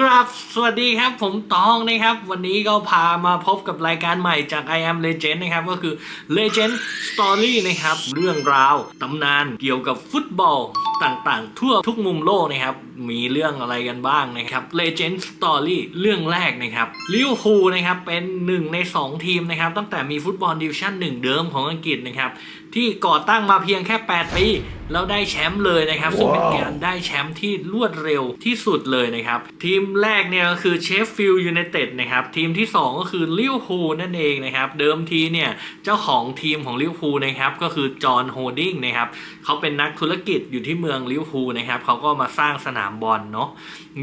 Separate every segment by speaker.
Speaker 1: ครับ สวัสดีครับ ผมตองนะครับ วันนี้ก็พามาพบกับรายการใหม่จาก I am Legend นะครับ ก็คือ Legend Story นะครับ เรื่องราวตำนานเกี่ยวกับฟุตบอลต่างๆ ทั่วทุกมุมโลกนะครับ มีเรื่องอะไรกันบ้างนะครับ Legend Story เรื่องแรกนะครับลิเวอร์พูลนะครับ เป็นหนึ่งใน 2 ทีมนะครับ ตั้งแต่มีฟุตบอลดิวิชั่น1 เดิมของอังกฤษนะครับ ที่ก่อตั้งมาเพียงแค่ 8 ปี แล้วได้แชมป์เลยนะครับ ซึ่งเป็นการได้แชมป์ที่รวดเร็วที่สุดเลยนะครับ ทีมแรกเนี่ยก็คือเชฟฟิลด์ยูไนเต็ดนะครับ ทีมที่ 2 ก็คือลิเวอร์พูลนั่นเองนะครับ เดิมทีเนี่ยเจ้าของทีมของลิเวอร์พูลนะครับก็คือจอห์นโฮดดิงนะครับเขาเป็นนักธุรกิจอยู่ที่เมืองลิเวอร์พูลนะครับเขาก็มาสร้างสนามบอลเนาะ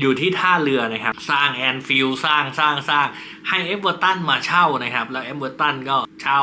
Speaker 1: อยู่ที่ท่าเรือนะครับ สร้างแอนฟิลด์สร้างสร้างสร้างให้เอเวอร์ตันมาเช่านะครับ แล้วเอเวอร์ตันก็เช่า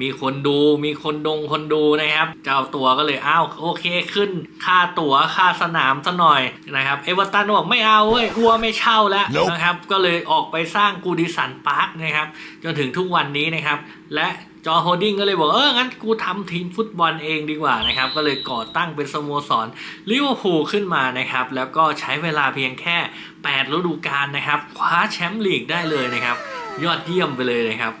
Speaker 1: มีคนดูมีคนดงคนดูนะครับ เจ้าตัวก็เลยอ้าวโอเคขึ้น ค่าตั๋วค่าสนามซะหน่อยนะครับเอเวอร์ตันบอกไม่เอาเว้ยอัวไม่เช่าแล้ว
Speaker 2: Nope
Speaker 1: นะครับ ก็เลยออกไปสร้างกูดิสันพาร์คนะครับ จนถึงทุกวันนี้นะครับ และจอห์นโฮดดิงก็เลยบอกเอองั้นกูทำทีมฟุตบอลเองดีกว่านะครับ ก็เลยก่อตั้งเป็นสโมสรลิเวอร์พูลขึ้นมานะครับ แล้วก็ใช้เวลาเพียงแค่ 8 ฤดูกาลนะครับ คว้าแชมป์ลีกได้เลยนะครับ ยอดเยี่ยมไปเลยนะครับ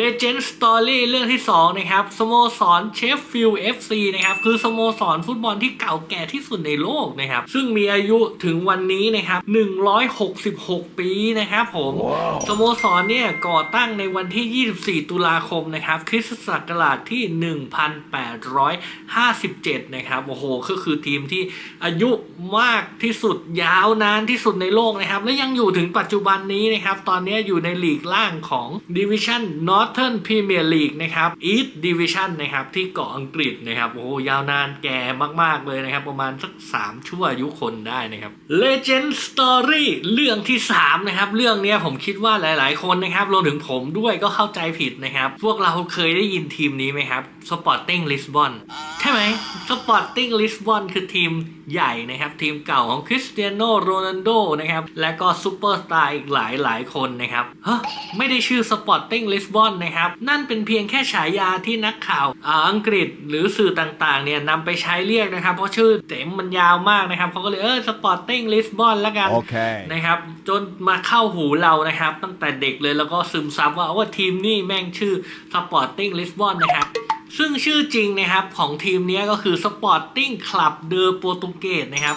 Speaker 1: Legend Story เรื่องที่ 2 นะครับสโมสรเชฟฟิลด์ FC นะครับ คือสโมสรฟุตบอลที่เก่าแก่ที่สุดในโลกนะครับ ซึ่งมีอายุถึงวันนี้นะครับ 166 ปีนะครับผม
Speaker 2: ว้าว
Speaker 1: สโมสรเนี่ยก่อตั้งในวันที่ 24 ตุลาคมนะครับ คริสตศักราชที่ 1857 นะครับ โอ้โห ก็คือทีมที่อายุมากที่สุดยาวนานที่สุดในโลกนะครับ และยังอยู่ถึงปัจจุบันนี้นะครับ ตอนนี้อยู่ในลีกล่างของ Division Northern Premier League นะครับ East Division นะครับที่เกาะอังกฤษนะครับโอ้ยาวนานแก่มาก ๆ เลยนะครับ ประมาณสัก 3 ชั่วอายุคนได้นะครับ Legend Story เรื่องที่ 3 นะครับ เรื่องนี้ผมคิดว่าหลาย ๆ คนนะครับรวมถึงผมด้วยก็เข้าใจผิดนะครับ พวกเราเคยได้ยินทีมนี้ไหมครับ Sporting Lisbon ใช่ไหม Sporting Lisbon คือทีมใหญ่นะครับ ทีมเก่าของคริสเตียโนโรนัลโดนะครับ และก็ซูเปอร์สตาร์อีกหลายหลายๆคนนะครับฮะไม่ได้ชื่อ Sporting Lisbon นะครับ นั่นเป็นเพียงแค่ฉายาที่นักข่าวอ่าอังกฤษหรือสื่อต่างๆเนี่ยนำไปใช้เรียกนะครับ เพราะชื่อเต็มมันยาวมากนะครับเขาก็เลยเออ Sporting Lisbon แล้วกัน
Speaker 2: Okay.
Speaker 1: นะครับจนมาเข้าหูเรานะครับ ตั้งแต่เด็กเลยแล้วก็ซึมซับว่าว่าทีมนี่แม่งชื่อ Sporting Lisbon นะครับ ซึ่งชื่อจริงนะครับของทีมนี้ก็คือ Sporting Club de Portugues นะครับ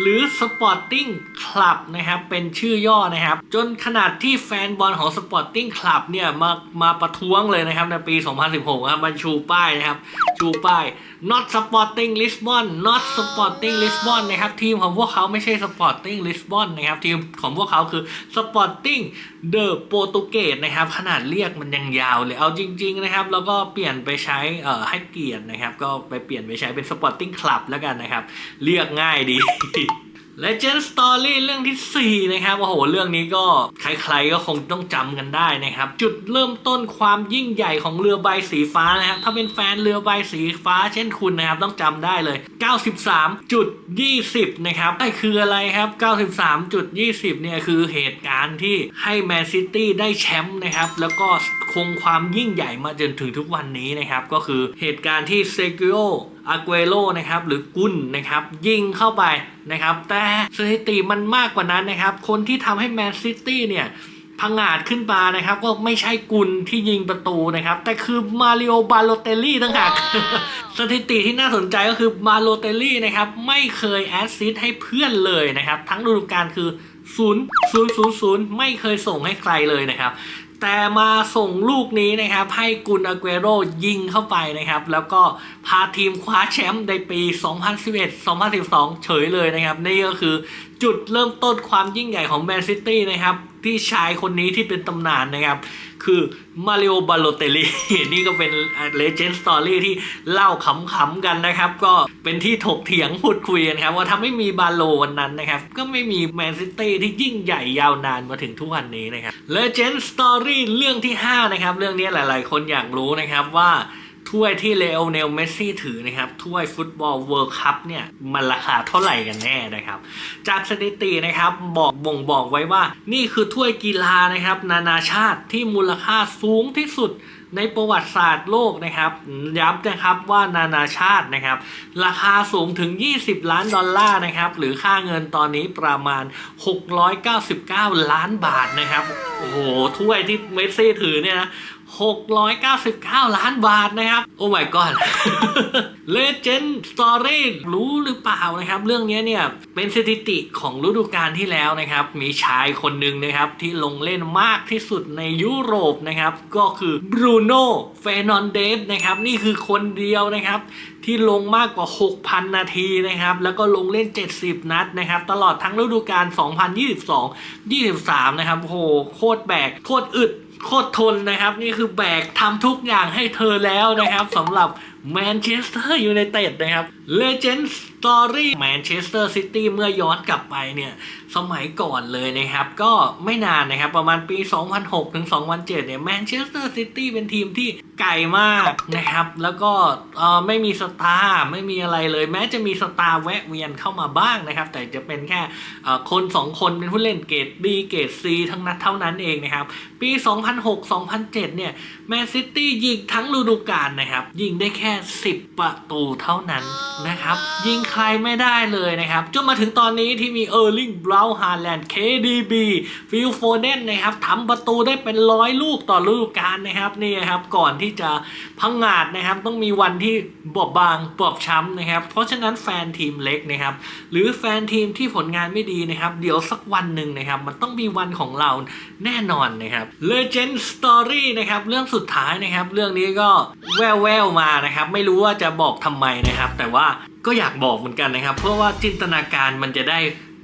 Speaker 1: หรือ Sporting Club นะครับเป็นชื่อย่อนะครับ จนขนาดที่แฟนบอลของ Sporting Club เนี่ยมามาประท้วงเลยนะครับในปี 2016ครับมันชูป้ายนะครับ ชูป้าย not Sporting Lisbon not Sporting Lisbon นะครับทีมของพวกเขาไม่ใช่ Sporting Lisbon นะครับทีมของพวกเขาคือ Sporting the Portuguese นะครับขนาดเรียกมันยังยาวเลยเอาจริง ๆนะครับ แล้วก็เปลี่ยนไปใช้เอ่อให้เกียรตินะครับ ก็ไปเปลี่ยนไปใช้เป็น Sporting Club แล้วกันนะครับ เรียกง่ายดี Legend Story เรื่องทีสี่ 4 นะครับ โอ้โห เรื่องนี้ก็ใครๆก็คงต้องจำกันได้นะครับ จุดเริ่มต้นความยิ่งใหญ่ของเรือใบสีฟ้านะครับ ถ้าเป็นแฟนเรือใบสีฟ้า เช่นคุณนะครับ ต้องจำได้เลย 93.20 นะครับนั่คืออะไรครับ 93.20 เนี่ยคือเหตุการณ์ที่ให้แมนซิตี้ได้แชมป์นะครับ แล้วก็คงความยิ่งใหญ่มาจนถึงทุกวันนี้นะครับ ก็คือเหตุการณ์ที่เซกิโอ อาเกโรนะครับหรือกุนนะครับยิงเข้าไปนะครับแต่สถิติมันมากกว่านั้นนะครับ คนที่ทำให้แมนซิตี้เนี่ยพังอาจขึ้นมานะครับ ก็ไม่ใช่กุลที่ยิงประตูนะครับ แต่คือมาริโอบาโลเตลลี่ต่างหากสถิติที่น่าสนใจก็คือมาโลเตลลี่นะครับ ไม่เคยแอสซิสต์ให้เพื่อนเลยนะครับ ทั้งฤดูกาลคือ0 0 0 0 ไม่เคยส่งให้ใครเลยนะครับ แต่มาส่งลูกนี้นะครับ ให้กุนอาเกโรยิงเข้าไปนะครับ แล้วก็พาทีมคว้าแชมป์ในปี 2011-2012 เฉยเลยนะครับ นี่ก็คือ จุดเริ่มต้นความยิ่งใหญ่ของแมนซิตี้นะครับ ที่ชายคนนี้ที่เป็นตำนานนะครับ คือมาริโอบาโลเตลี่นี่ก็เป็นเลเจนด์สตอรี่ที่เล่าขำๆกันนะครับ ก็เป็นที่ถกเถียงพูดคุยกันครับ ว่าถ้าไม่มีบาโลวันนั้นนะครับ ก็ไม่มีแมนซิตี้ที่ยิ่งใหญ่ยาวนานมาถึงทุกวันนี้นะครับเลเจนด์สตอรี่เรื่องที่ 5 นะครับ เรื่องนี้หลาย ๆ คนอยากรู้นะครับว่า ถ้วยที่เลโอเนลเมสซี่ถือนะครับ ถ้วยฟุตบอลเวิลด์คัพเนี่ยมันราคาเท่าไหร่กันแน่นะครับ จากสถิตินะครับบอกบ่งบอกไว้ว่า นี่คือถ้วยกีฬานะครับ นานาชาติที่มูลค่าสูงที่สุดในประวัติศาสตร์โลกนะครับ ย้ำนะครับว่านานาชาตินะครับ ราคาสูงถึง 20 ล้านดอลลาร์นะครับ หรือค่าเงินตอนนี้ประมาณ 699 ล้านบาทนะครับ โอ้โหถ้วยที่เมสซี่ถือเนี่ยนะ 699 ล้านบาทนะครับ โอ้ my god Legend Story รู้หรือเปล่านะครับ เรื่องนี้เนี่ยเป็นสถิติของฤดูกาลที่แล้วนะครับ มีชายคนหนึ่งนะครับที่ลงเล่นมากที่สุดในยุโรปนะครับ ก็คือบรูโน่เฟนอนเดสนะครับ นี่คือคนเดียวนะครับ ที่ลงมากกว่า 6,000 นาทีนะครับ แล้วก็ลงเล่น 70 นัดนะครับ ตลอดทั้งฤดูกาล2022-23 นะครับโอ้โหโคตรแบกโคตรอึด โคตรทนนะครับ นี่คือแบกทำทุกอย่างให้เธอแล้วนะครับสำหรับแมนเชสเตอร์ยูไนเต็ดนะครับ Legend Story แมนเชสเตอร์ซิตี้เมื่อย้อนกลับไปเนี่ย สมัยก่อนเลยนะครับ ก็ไม่นานนะครับ ประมาณปี 2006 ถึง 2007 เนี่ยแมนเชสเตอร์ซิตี้เป็นทีมที่ไกลมากนะครับ แล้วก็ไม่มีสตาร์ไม่มีอะไรเลย แม้จะมีสตาร์แวะเวียนเข้ามาบ้างนะครับ แต่จะเป็นแค่เอ่อคน 2 คนเป็นผู้เล่นเกรด B เกรด C ทั้งนั้นเท่านั้นเองนะครับ ปี 2006-2007 เนี่ยแมนซิตี้ยิงทั้งฤดูกาลนะครับ ยิงได้แค่ 10 ประตูเท่านั้นนะครับ ยิงใครไม่ได้เลยนะครับ จนมาถึงตอนนี้ที่มีเออร์ลิงบราวน์ฮาแลนด์ KDB ฟิลโฟเดนนะครับทำประตูได้เป็นร้อยลูกต่อฤดูกาลนะครับนี่ครับก่อนที่จะพังงาดนะครับ ต้องมีวันที่บอบบางบอบช้ำนะครับ เพราะฉะนั้นแฟนทีมเล็กนะครับ หรือแฟนทีมที่ผลงานไม่ดีนะครับ เดี๋ยวสักวันหนึ่งนะครับ มันต้องมีวันของเราแน่นอนนะครับ Legend Story นะครับเรื่องสุดท้ายนะครับ เรื่องนี้ก็แววแววๆมานะครับ ไม่รู้ว่าจะบอกทำไมนะครับ แต่ว่า ก็อยากบอกเหมือนกันนะครับ เพราะว่าจินตนาการมันจะได้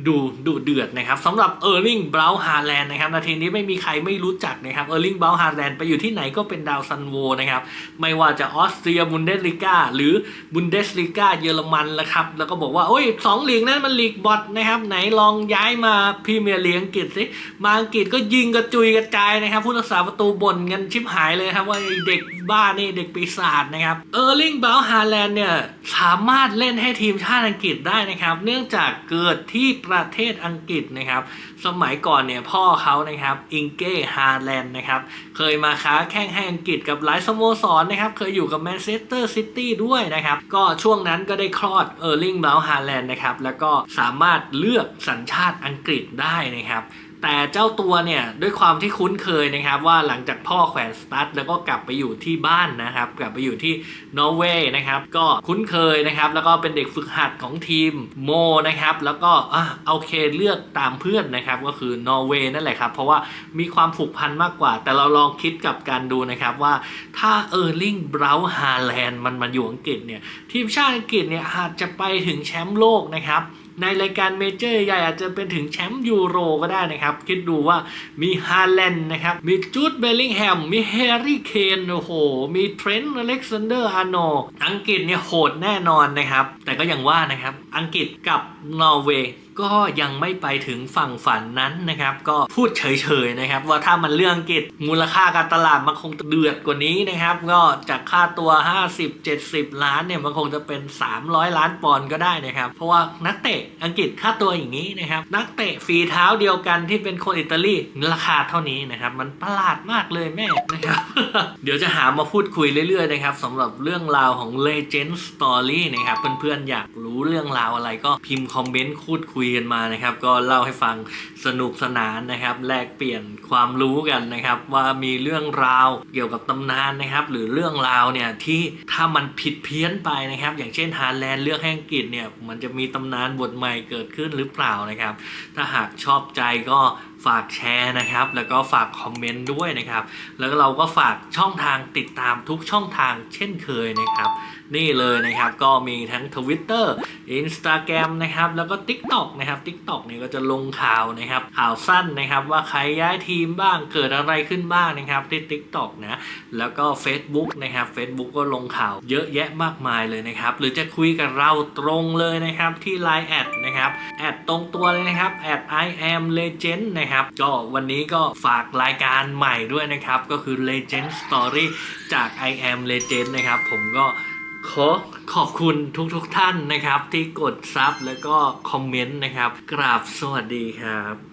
Speaker 1: ดูดูเดือดนะครับสำหรับเออร์ลิงบราวน์ฮาแลนด์นะครับนาทีนี้ไม่มีใครไม่รู้จักนะครับเออร์ลิงบราวน์ฮาแลนด์ไปอยู่ที่ไหนก็เป็นดาวซันโวนะครับไม่ว่าจะออสเตรียบุนเดสลิก้าหรือบุนเดสลิก้าเยอรมันละครับแล้วก็บอกว่าโอ้ยสองลีกนั้นมันลีกบอทนะครับไหนลองย้ายมาพรีเมียร์ลีกอังกฤษสิมาอังกฤษก็ยิงกระจุยกระจายนะครับผู้รักษาประตูบ่นกันชิบหายเลยครับว่าเด็กบ้านี่เด็กปีศาจนะครับเออร์ลิงบราวน์ฮาแลนด์เนี่ยสามารถเล่นให้ทีมชาติอังกฤษได้นะครับเนื่องจากเกิดที่ประเทศอังกฤษนะครับ สมัยก่อนเนี่ยพ่อเขานะครับอิงเก้ฮาแลนด์นะครับเคยมาค้าแข่งให้อังกฤษกับหลายสโมสรนะครับเคยอยู่กับแมนเชสเตอร์ซิตี้ด้วยนะครับก็ช่วงนั้นก็ได้คลอดเออร์ลิงเบราวน์ฮาแลนด์นะครับแล้วก็สามารถเลือกสัญชาติอังกฤษได้นะครับ แต่เจ้าตัวเนี่ยด้วยความที่คุ้นเคยนะครับว่าหลังจากพ่อแขวนสตั๊ดแล้วก็กลับไปอยู่ที่บ้านนะครับ กลับไปอยู่ที่นอร์เวย์นะครับก็คุ้นเคยนะครับแล้วก็เป็นเด็กฝึกหัดของทีมโมนะครับแล้วก็อะโอเคเลือกตามเพื่อนนะครับก็คือนอร์เวย์นั่นแหละครับเพราะว่ามีความผูกพันมากกว่า แต่เราลองคิดกับการดูนะครับว่าถ้าเออร์ลิงบราวน์ฮาแลนด์มันมาอยู่อังกฤษเนี่ยทีมชาติอังกฤษเนี่ยอาจจะไปถึงแชมป์โลกนะครับ ในรายการเมเจอร์ใหญ่อาจจะเป็นถึงแชมป์ยูโรก็ได้นะครับ คิดดูว่ามีฮาแลนด์นะครับ มีจูดเบลลิงแฮม มีแฮร์รี่เคนโอ้โห มีเทรนต์อเล็กซานเดอร์อาร์โนอังกฤษเนี่ยโหดแน่นอนนะครับ แต่ก็ยังว่านะครับ อังกฤษกับนอร์เวย์ ก็ยังไม่ไปถึงฝั่งฝันนั้นนะครับ ก็พูดเฉยๆนะครับ ว่าถ้ามันเรื่องอังกฤษมูลค่าการตลาดมันคงเดือดกว่านี้นะครับ ก็จากค่าตัว 50-70 ล้านเนี่ยมันคงจะเป็น 300 ล้านปอนด์ก็ได้นะครับ เพราะว่านักเตะอังกฤษค่าตัวอย่างนี้นะครับ นักเตะฝีเท้าเดียวกันที่เป็นคนอิตาลีราคาเท่านี้นะครับ มันประหลาดมากเลยแม่นะครับ เดี๋ยวจะหามาพูดคุยเรื่อยๆนะครับสำหรับเรื่องราวของ Legend Story นะครับเพื่อนๆอยากรู้เรื่องราวอะไรก็พิมพ์คอมเมนต์พูดคุยกันมานะครับ ก็เล่าให้ฟังสนุกสนานนะครับ แลกเปลี่ยนความรู้กันนะครับ ว่ามีเรื่องราวเกี่ยวกับตำนานนะครับ หรือเรื่องราวเนี่ยที่ถ้ามันผิดเพี้ยนไปนะครับ อย่างเช่นฮาแลนด์เลือกให้อังกฤษเนี่ยมันจะมีตำนานบทใหม่เกิดขึ้นหรือเปล่านะครับ ถ้าหากชอบใจก็ฝากแชร์นะครับ แล้วก็ฝากคอมเมนต์ด้วยนะครับ แล้วเราก็ฝากช่องทางติดตามทุกช่องทางเช่นเคยนะครับ นี่เลยนะครับก็มีทั้ง Twitter Instagram นะครับ แล้วก็ TikTok นะครับ TikTok เนี่ยก็จะลงข่าวนะครับ ข่าวสั้นนะครับ ว่าใครย้ายทีมบ้างเกิดอะไรขึ้นบ้างนะครับที่ TikTok นะแล้วก็ Facebook นะครับ Facebook ก็ลงข่าวเยอะแยะมากมายเลยนะครับ หรือจะคุยกับเราตรงเลยนะครับที่ Line แอดนะครับแอดตรงตัวเลยนะครับแอด I am legend นะครับ ก็วันนี้ก็ฝากรายการใหม่ด้วยนะครับ ก็คือ Legend Story จาก I am legend นะครับ ผมก็ขอขอบคุณทุกๆทท่านนะครับ ที่กดซับแล้วก็คอมเมนต์นะครับ กราบสวัสดีครับ